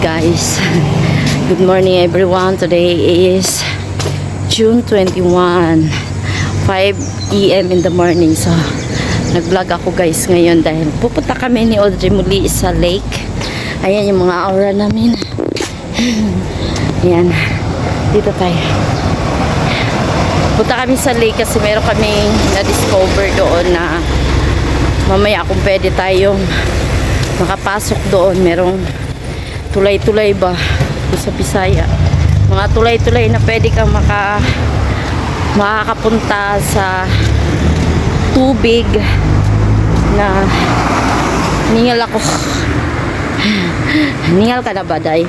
guys. Good morning everyone. Today is June 21. 5 a.m. in the morning. So, nag-vlog ako guys ngayon dahil pupunta kami ni Audrey muli sa lake. Ayan yung mga aura namin. Ayan. Dito tayo. Punta kami sa lake kasi meron kaming na-discover doon na mamaya kung pwede tayong makapasok doon. Merong tulay-tulay ba sa Bisaya. Mga tulay-tulay na pwede kang maka makakapunta sa tubig na ningal ako. ningal ka na ba, Day?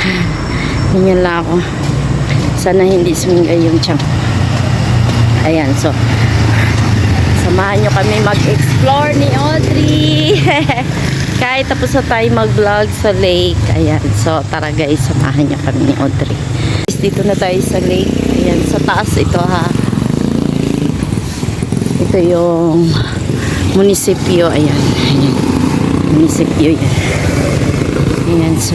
ningal na ako. Sana hindi sumingay yung tiyan. Ayan, so samahan nyo kami mag-explore ni Audrey. Kahit tapos na tayo mag-vlog sa lake. Ayan. So, tara guys, samahan niyo kami ni Audrey. Guys, Dito na tayo sa lake. Ayan, sa taas ito ha. Ito yung munisipyo. Ayan. Ayan. Munisipyo yan. Ayan, so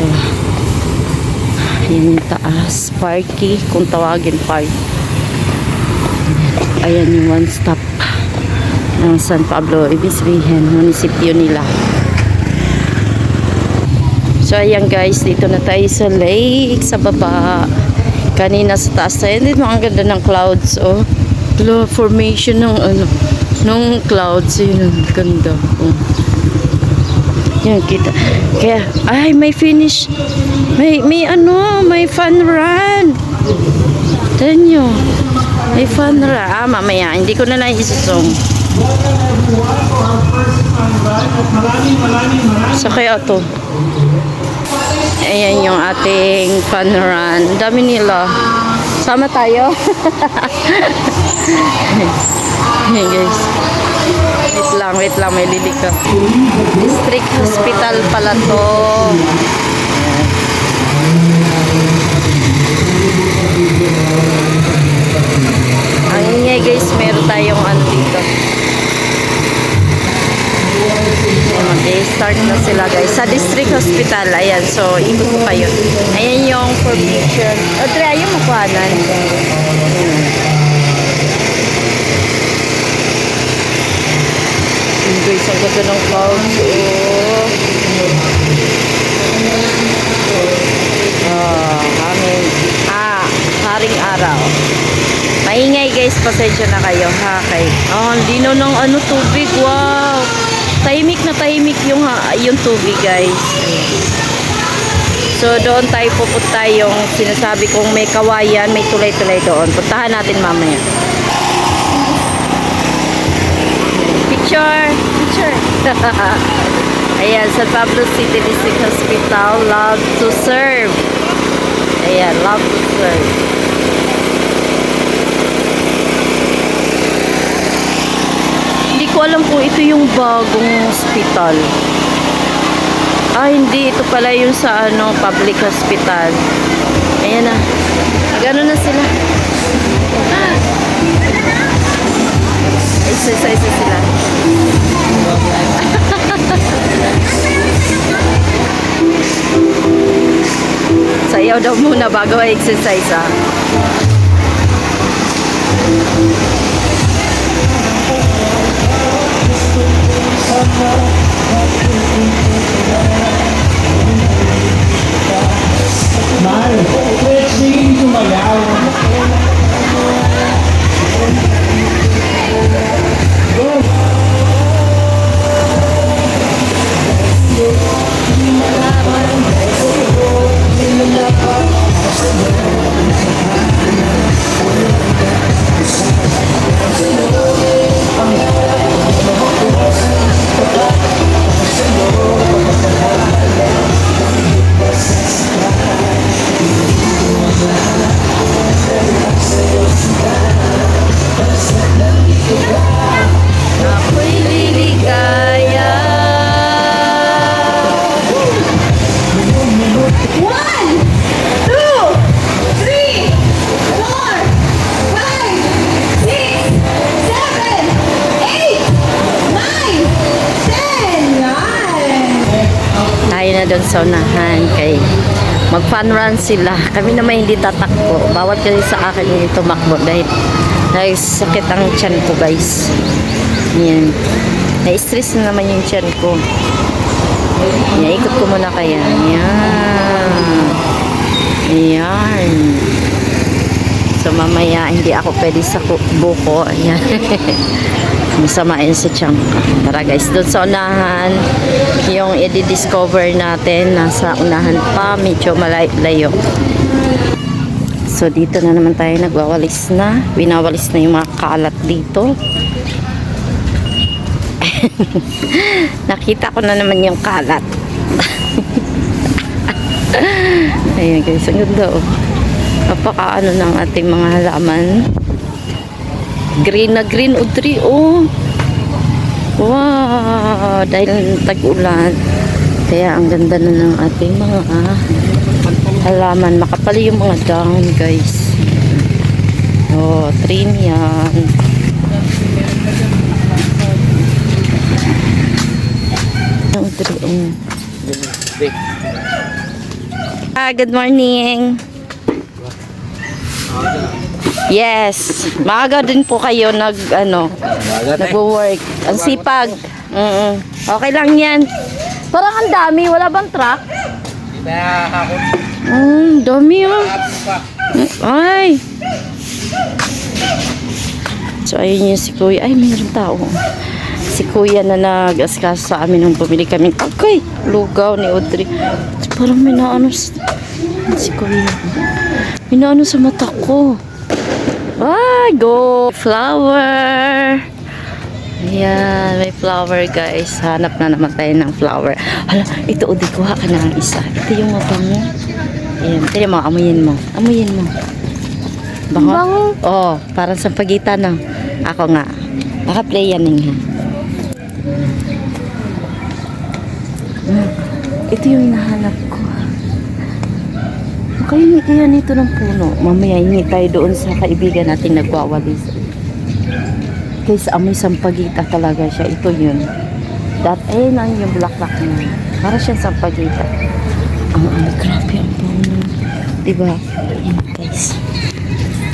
ayan yung taas. Parky, kung tawagin park. Ayan yung one stop ng San Pablo. Ibig sabihin, munisipyo nila. So ayan guys, dito na tayo sa lake, sa baba. Kanina sa taas tayo, mo ang ganda ng clouds, oh. Lo, formation ng ano, ng clouds, yun ang ganda. Oh. Yan kita. Kaya, ay, may finish. May, may ano, may fun run. Tignan nyo. May fun run. Ah, mamaya, hindi ko na lang isusong. Sa kaya to. Ayan yung ating fun run. Dami nila. Sama tayo. Ayan guys. Wait lang, wait lang. May lilig ka. District Hospital pala to. Ang ingay guys, meron tayong ano dito. Ayan, mag-start na sila guys. Sa district hospital, ayan. So, ikot ko kayo. Ayan yung formation. O, try, ayaw mo kuhanan. Guys, ang ganda ng clouds. Oh. Ah, hangin. Ah, haring araw. Maingay guys, pasensya na kayo ha kay. Oh, ang lino ng ano tubig. Wow. Tahimik na tahimik yung ha, yung tubig guys. So doon tayo pupunta yung sinasabi kong may kawayan, may tulay-tulay doon. Puntahan natin mamaya. Picture! Picture! Ayan, San Pablo City District Hospital, love to serve. Ayan, love to serve. Ko alam kung ito yung bagong hospital. Ah, hindi. Ito pala yung sa ano, public hospital. Ayan na. Nagano na sila. Exercise na sila. Sayaw daw muna bago exercise ah. Yun sa unahan kay mag fun run sila. Kami naman hindi tatakbo. Bawat kasi sa akin yung tumakbo dahil dahil sakit ang tiyan ko guys. Yan. Na-stress na naman yung tiyan ko. Yan, ikot ko muna kaya. Yan. Yan. So mamaya hindi ako pwede sa buko. Ayan. Masamain sa tiyan ko. Tara guys, doon sa unahan, yung i-discover natin, nasa unahan pa, medyo malayo. So dito na naman tayo nagwawalis na. Binawalis na yung mga kalat dito. Nakita ko na naman yung kalat. Ayan guys, ang ganda oh. Napaka ano ng ating mga halaman. Green na green udri oh. Wow, dahil tag-ulan. Kaya ang ganda na ng ating mga halaman. Makapal yung mga down guys. Oh, trim yan. Ang udri oh. Ah, good morning. Yes. Maaga din po kayo nag ano, nagwo-work. Ang sipag. Mm Okay lang 'yan. Parang ang dami, wala bang truck? Mm, dami oh. Mm, Ay. So ayun yung si Kuya. Ay, mayroong tao. Si Kuya na nag-askas sa amin nung bumili kami. Okay, lugaw ni Audrey. Parang may naano si Kuya. May naano sa mata ko. Ay, go! Flower! Ayan, may flower guys. Hanap na naman tayo ng flower. Hala, ito, Udi, kuha ka na ng isa. Ito yung mabango. Ayan, tignan mo, amuyin mo. Amuyin mo. Bango? Bango? Oo, parang sa pagitan na. Ako nga. Naka-play yan nga. Hmm, Ito yung nahanap ko. Kaya hindi kaya nito ng puno. Mamaya hingi tayo doon sa kaibigan natin nagwawalis. Kaysa amoy sampagita talaga siya. Ito yun. Dat, eh, na yung bulaklak niya. Para siyang sampagita. Ang ano, grabe ang puno. Diba? Ayan, guys.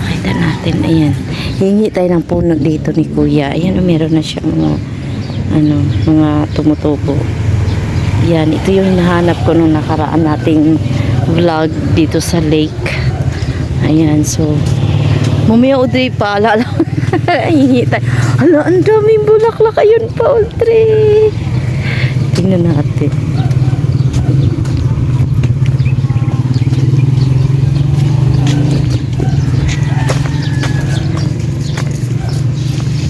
Pakita natin. Ayan. Hingi tayo ng puno dito ni Kuya. Ayan, oh, meron na siya mga, ano, mga tumutubo. Yan, ito yung hinahanap ko nung nakaraan nating vlog dito sa lake. Ayan, so mamaya Audrey pa, alala hingi tayo. Hala, ang daming bulaklak. Ayun pa, Audrey. Tingnan natin.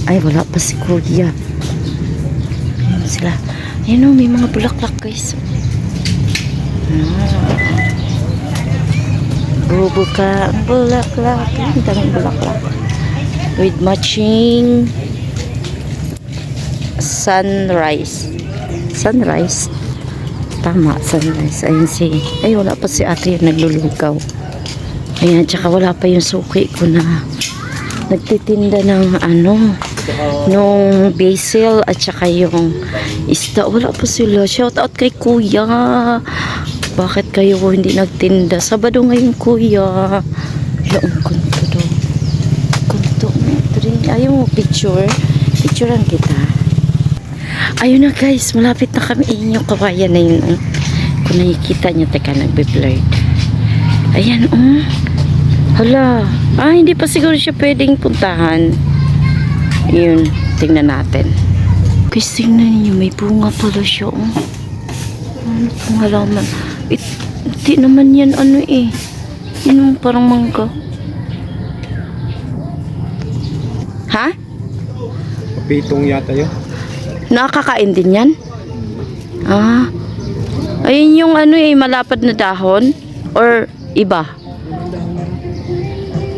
Ay, wala pa si Kuya. Ayan sila. Ayan o, may mga bulaklak guys. Ah. Bubo ka ang bulaklak. Ang daming bulaklak. With matching sunrise. Sunrise. Tama, sunrise. Ayun si, ay wala pa si ate yung naglulugaw. Ayan, tsaka wala pa yung suki ko na nagtitinda ng ano, nung basil at saka yung isda. Wala pa sila. Shout out kay kuya. Bakit kayo hindi nagtinda? Sabado ngayon kuya. Yung kunto daw. Kunto. Ayaw mo picture? Picturean kita. Ayun na guys. Malapit na kami. Yung kawayan na yun. oh. Kung nakikita nyo, teka, nagbe-blurred. Ayan, oh. Hala. Ah, hindi pa siguro siya pwedeng puntahan. Yun, tingnan natin. Guys, tingnan niyo, may bunga pala siya, oh. Ano pong halaman? It, hindi naman yan, ano eh. Yun yung parang mangga. Ha? Pitong yata yun. Nakakain din yan? Ah. Ayun yung ano eh, malapad na dahon? Or iba?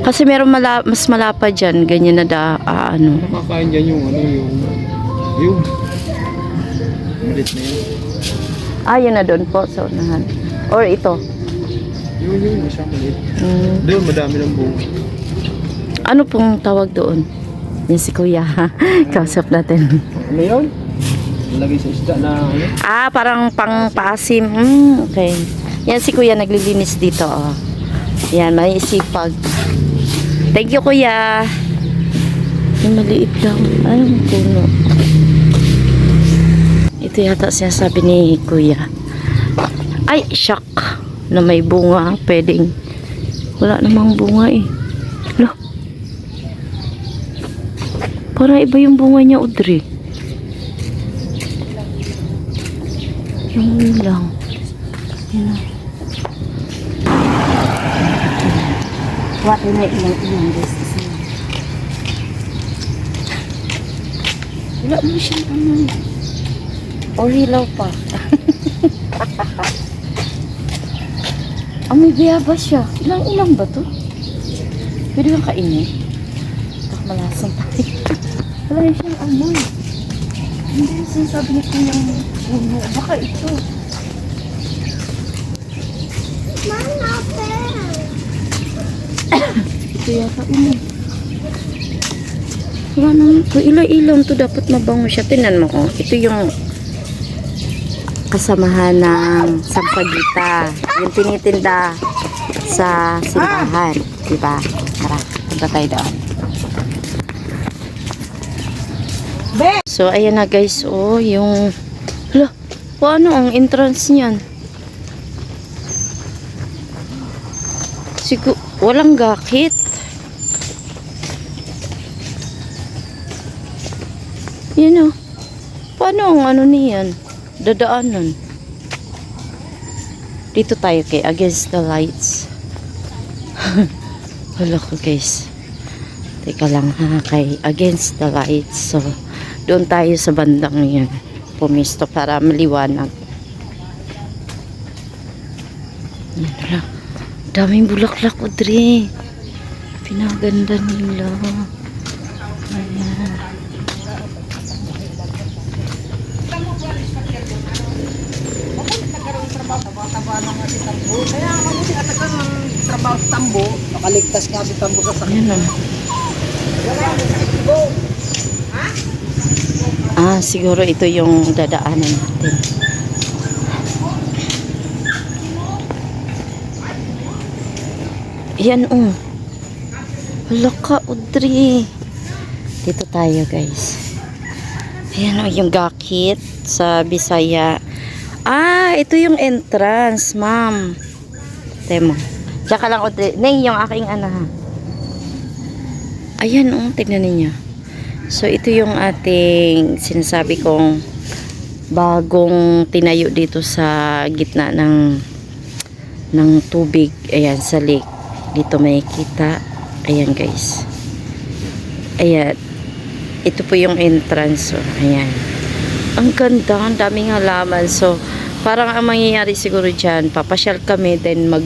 Kasi meron mala mas malapad dyan, ganyan na da, ah, ano. Makakain dyan yung ano yung... Yung... Malit na yun. Ah, yun na doon po sa unahan. Or ito. Yun yun, masyang malit. Mm, Doon, madami ng bunga. ano pong tawag doon? Yan si Kuya. Kausap natin. Ano yun? Lagay sa isda na ano. Ah, parang pang paasim. Hmm, okay. Yan si kuya naglilinis dito. Oh. Yan, may isipag. Thank you kuya. Yung maliit lang. Anong puno? Ito yata sinasabi ni kuya. Ay, shock. Na may bunga. Pwedeng. Wala namang bunga eh. Lo. Para iba yung bunga niya, Audrey. Yung yun lang. Yun na. Wati na ilang ilang na. Wala mo siyang ano. Or hilaw pa. Ah, may biyaba siya. Ilang-ilang ba to? Pwede kang kainin. Tak malasang tayo. Wala yun siyang amoy. Hindi yung sinasabi niya ko yung puno. Baka ito. ito yata ulo. Wala naman to. Ilaw-ilaw to. Dapat mabango siya. Tinan mo ko. Ito yung kasamahan ng sampagita. Yung tinitinda sa simbahan. Diba? Tara. Punta tayo doon. So, ayan na guys. Oh, yung... Hala. Paano ang entrance niyan? Sigur... Walang gakit. Yan o. Paano ang ano niyan? Dadaanan. Dito tayo kay against the lights. Wala ko guys. Teka lang ha kay against the lights. So, doon tayo sa bandang yan. Pumisto para maliwanag. Daming bulaklak, Audrey. Pinaganda nila. Kaya mabuti at nagkaroon ng trabaho sa tambo. Nakaligtas nga sa tambo sa sakit. Ayan o. Ah, siguro ito yung dadaanan natin. Yan o. Wala ka, Audrey. Dito tayo, guys. Ayan o, yung gakit sa Bisaya. Ah, ito yung entrance, ma'am. Temo. Tsaka lang. Neng, yung aking ano ha. Ayan, oh, tignan ninyo. So, ito yung ating sinasabi kong bagong tinayo dito sa gitna ng ng tubig. Ayan, sa lake. Dito may kita. Ayan, guys. Ayan. Ito po yung entrance. So, ayan. Ang ganda. Ang daming halaman. So, parang ang mangyayari siguro dyan, papasyal kami, then mag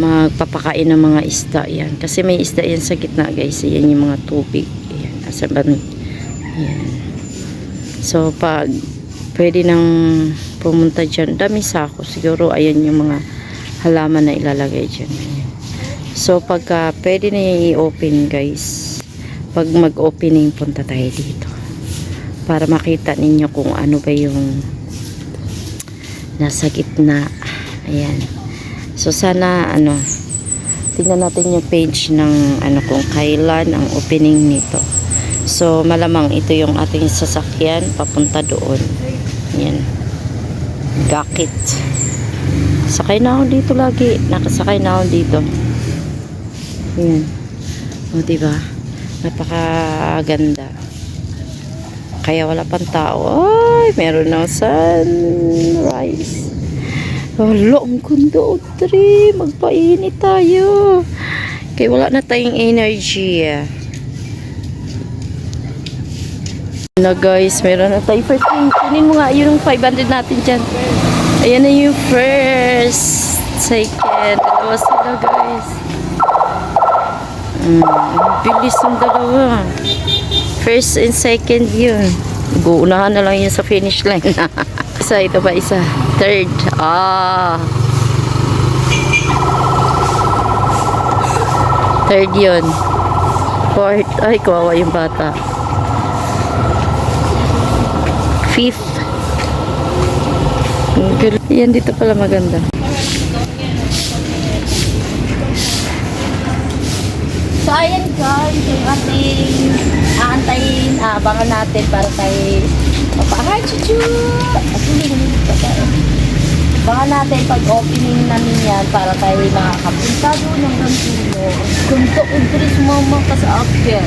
magpapakain ng mga isda yan. Kasi may isda yan sa gitna guys. Yan yung mga tubig. Ayan. Asa ba? Ayan. So pag pwede nang pumunta dyan. Dami sako. Siguro ayan yung mga halaman na ilalagay dyan. Ayan. So pagka pwede na i-open guys. Pag mag-opening punta tayo dito. Para makita ninyo kung ano ba yung nasa gitna. Ayan. So sana ano tingnan natin yung page ng ano kung kailan ang opening nito. So malamang ito yung ating sasakyan papunta doon. Yan. Gakit. Sakay na ako dito lagi. Nakasakay na ako dito. Yan. O diba? Napakaganda. Kaya wala pang tao. Ay, meron na sunrise. Wala, ang ganda, Audrey. Magpainit tayo. Kaya wala na tayong energy. Na guys, meron na tayo first thing. Kunin mo nga yung 500 natin dyan. Ayan na yung first, second. Dalawa sila guys. Mm, bilis ng dalawa. First and second yun. Guunahan na lang yun sa finish line. isa, ito pa isa. Third. Ah. Third yun. Fourth. Ay, kawawa yung bata. Fifth. Yan, dito pala maganda. So, ayan guys, yung ating aabangan natin para tayo mapahay, chuchu! At hindi, pa tayo. Baka natin pag opening namin yan para tayo makakapunta doon ng Gantulo. Kunto Udris Momo ka sa akin.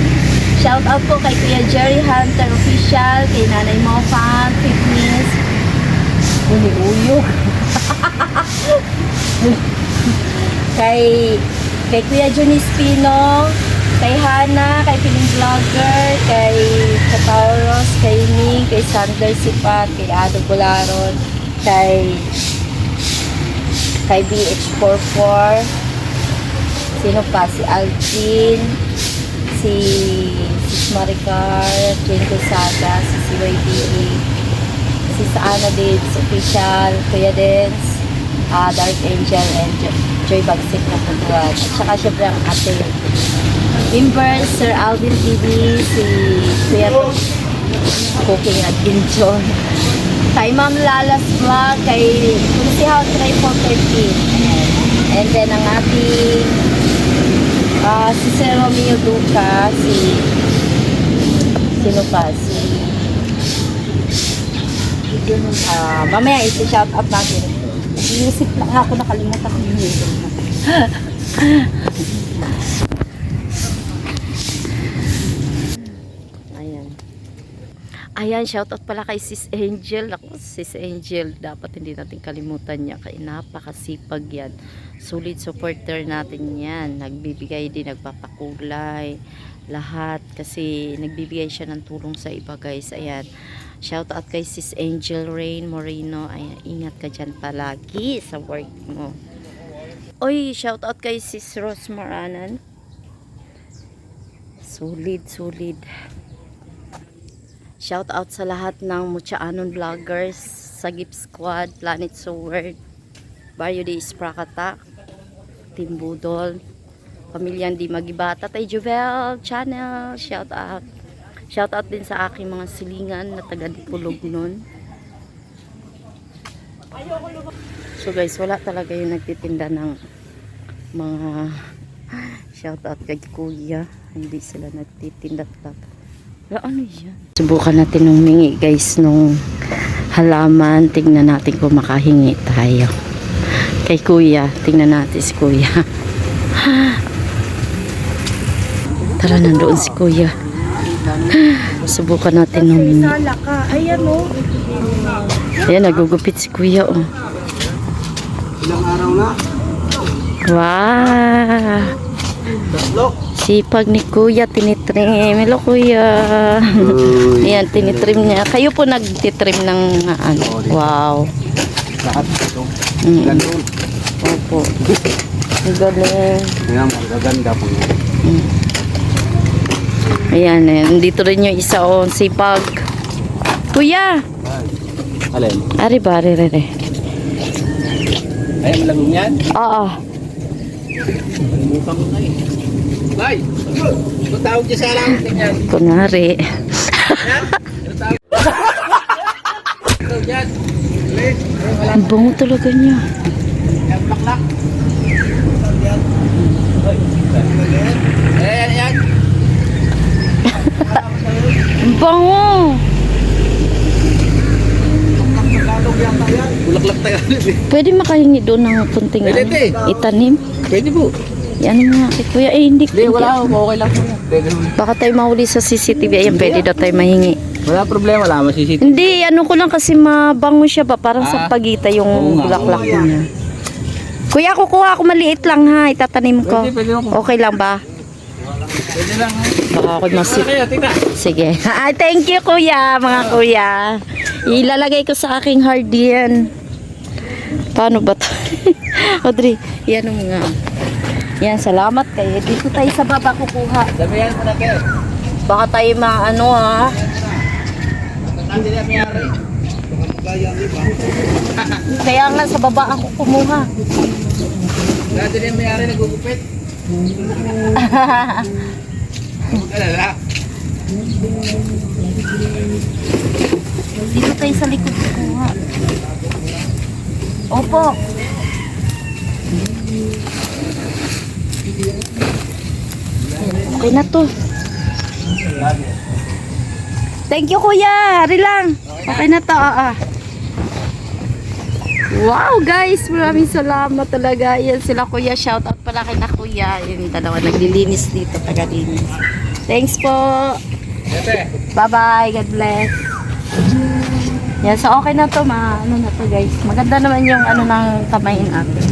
Shout out po kay Kuya Jerry Hunter Official, kay Nanay Mo Fan, Fitness, Uni Uyo. kay kay Kuya Johnny Spino, kay Hana, kay Piling Vlogger, kay Katauros, kay Ning, kay Sander Sipat, kay Ado Bularon, kay kay BH44 sino pa? Si Alvin si si Maricar Jane Quesada si CYDE si Saana Dids Official Kuya Dens ah Dark Angel and Jo- Joy Bagsik na pagbuhat at saka syempre ang ate Members Sir Alvin TV si Kuya Cooking at Binjon kay Ma'am Lala's Vlog, kay Kunsi House Try 413. Ayan. And then ang ating ah, si Sir Romeo Duca, si sino pa? Si ah mamaya isi-shout out natin. Iisip lang ako, nakalimutan ko yung name. Ayan. Ayan, shoutout pala kay Sis Angel. Ako, Sis Angel, dapat hindi natin kalimutan niya. Kaya napakasipag yan. Solid supporter natin yan. Nagbibigay din, nagpapakulay. Lahat. Kasi nagbibigay siya ng tulong sa iba guys. Ayan. Shoutout kay Sis Angel Rain Moreno. Ayan, ingat ka dyan palagi sa work mo. Oy, shoutout kay Sis Rose Maranan. Solid, solid. Shout out sa lahat ng Muchaanon vloggers, Sagip Squad, Planet Sword, Barrio de Ispracata, Team Budol, Pamilyang Di Magibata, Tay Juvel Channel, shout out. Shout out din sa aking mga silingan na taga Dipulog nun. So guys, wala talaga yung nagtitinda ng mga shout out kay Kuya. Hindi sila nagtitinda talaga. Ano yan? Subukan natin humingi guys nung halaman. Tingnan natin kung makahingi tayo. Kay kuya. Tingnan natin si kuya. Tara, nandoon si kuya. Subukan natin humingi. Ayan o. Ayan, nagugupit si kuya oh. Ilang araw na? Wow! Tatlo. Sipag ni kuya, tinitrim. Hello kuya. Uy. Ayan, tinitrim niya. Kayo po nagtitrim ng uh, ano. Wow. Lahat ito. Mm. Ganun. Opo. Ang galing. Kaya magaganda po yan. Ayan, ayan. Dito rin yung isa o sipag. Kuya! Alin? Ari ba? Ari, ari, ari. Ay, malagong yan? Oo. Kalimutan ko na eh. Bay! Ano tawag niya sa alam? Kunwari. Ang bango talaga niya. Baklak. Ayan, ayan. Ang bango! Bulaklak tayo. Pwede makahingi doon ng kunting ano, itanim. Pwede po. Yan nga kay kuya. Eh, hindi. Hindi, wala. Okay lang. Pwede. Baka tayo mahuli sa CCTV. Ayan, pwede daw tayo mahingi. Wala problema. Wala masisita. Hindi, ano ko lang kasi mabango siya ba? Parang sa Ah. pagita yung bulaklak niya. Kuya, kukuha ako maliit lang ha. Itatanim ko. Pwede, pwede. Okay lang ba? Pwede lang. Baka ako masip. Sige. Ah, thank you kuya, mga kuya. Ilalagay ko sa aking hard yan. Paano ba to? Audrey, yan ang mga. Yan, salamat kayo. Dito tayo sa baba kukuha. Sabihan mo na kayo. Baka tayo maano ha. Hindi na mayari. Kaya nga sa baba ako kumuha. Dati na mayari nagugupit. Alala. Dito tayo sa likod kukuha. Opo. Okay na to. Thank you, kuya. Hari lang. Okay na to. ah, ah. Wow, guys. Maraming salamat talaga. Yan sila, kuya. Shout out pala kay na kuya. Yung dalawa naglilinis dito. Tagalinis. Thanks po. Bye-bye. God bless. Yan, so okay na to, ma. Ano na to, guys. Maganda naman yung ano ng kamay natin.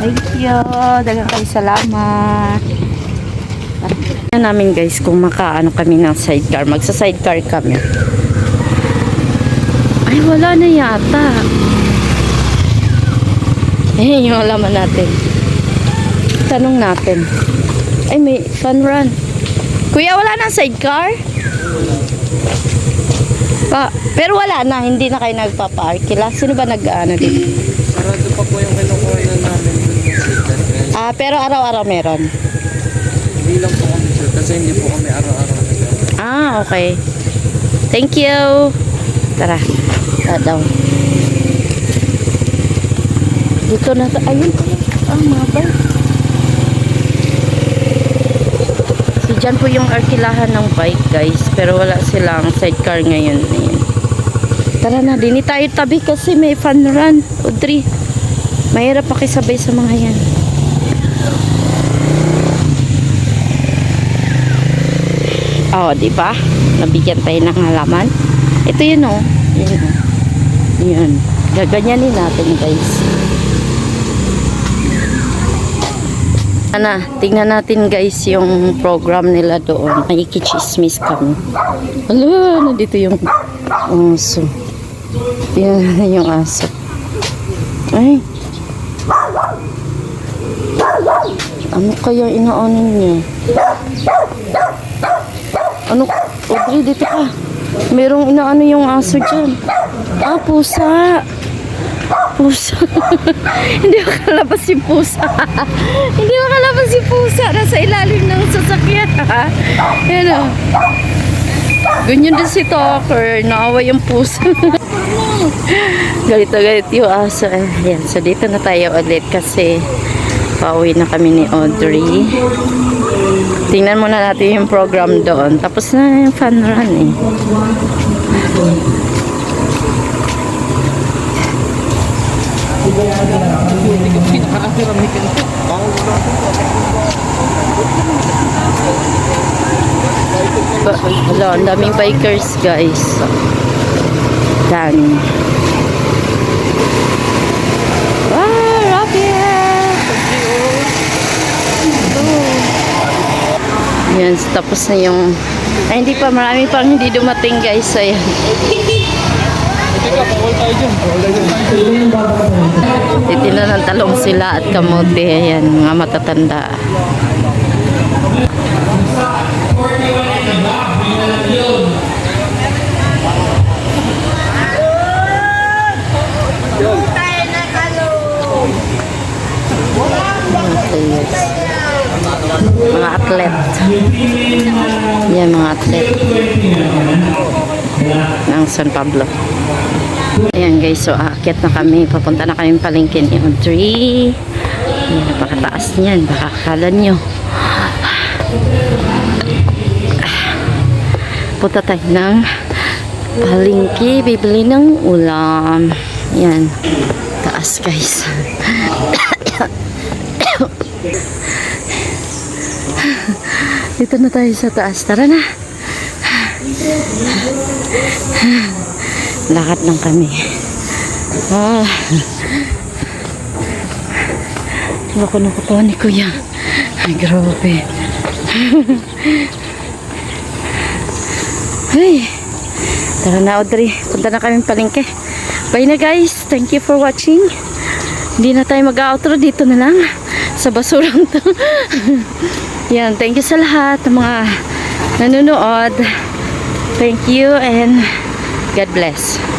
Thank you. Dagang kayo salamat. At namin guys kung makaano kami ng sidecar. Magsa sidecar kami. Ay, wala na yata. Eh, yung alaman natin. Tanong natin. Ay, may fun run. Kuya, wala na sidecar? Pa, pero wala na, hindi na kayo nagpa-parkila. Sino ba nag-ano dito? Sarado pa po yung kinukuha na namin dun sa sikat. Kaya Ah, pero araw-araw meron. Hindi lang po kami sure kasi hindi po kami araw-araw nag Ah, okay. Thank you. Tara. Tara daw. Dito na ta- Ayun. Ah, mga bike. Si Jan po yung arkilahan ng bike, guys. Pero wala silang sidecar ngayon. Ayan. Tara na, dini tayo tabi kasi may fun run. Audrey, mahirap pakisabay sa mga yan. Oh, di ba? Nabigyan tayo ng halaman. Ito yun oh. Yun oh. Yun. Gaganyanin natin guys. Ana, tingnan natin guys yung program nila doon. May ikichismis kami. Hala, nandito yung aso. Yan yung aso. Ay. Ano kaya inaano niya? Ano? Audrey, dito ka. Merong inaano yung aso dyan. Ah, pusa. Pusa. Hindi makalabas si pusa. Hindi makalabas si pusa. Nasa ilalim ng sasakyan. Yan o. Ganyan din si Talker. Naawa yung pusa. galit na galit yung aso. Ayan. So, dito na tayo ulit kasi pauwi na kami ni Audrey. Tingnan muna natin yung program doon. Tapos na yung fun run eh. Hala, ang daming bikers guys. Dami. Wow, rocket! Yan, so tapos na yung... Ay, hindi pa, marami pang hindi dumating guys. Ayan. Titina ng talong sila at kamote. Ayan, mga matatanda. Mga atlet. Yan, mga atlet. Ng San Pablo. Ayan guys, so aakyat na kami. Papunta na kami palengke ni Audrey. Ayan, napakataas niyan. Baka akala nyo. Punta tayo ng palengke. Bibili ng ulam. Ayan. Taas guys. Dito na tayo sa taas. Tara na. Lakad lang kami. Ah. Diba ko nakukuha ni Kuya? Ay, grabe. Ay. Tara na, Audrey. Punta na kami palengke. Bye na, guys. Thank you for watching. Hindi na tayo mag-outro. Dito na lang. Sa basurang to. Yan. Thank you sa lahat ng mga nanonood. Thank you and God bless.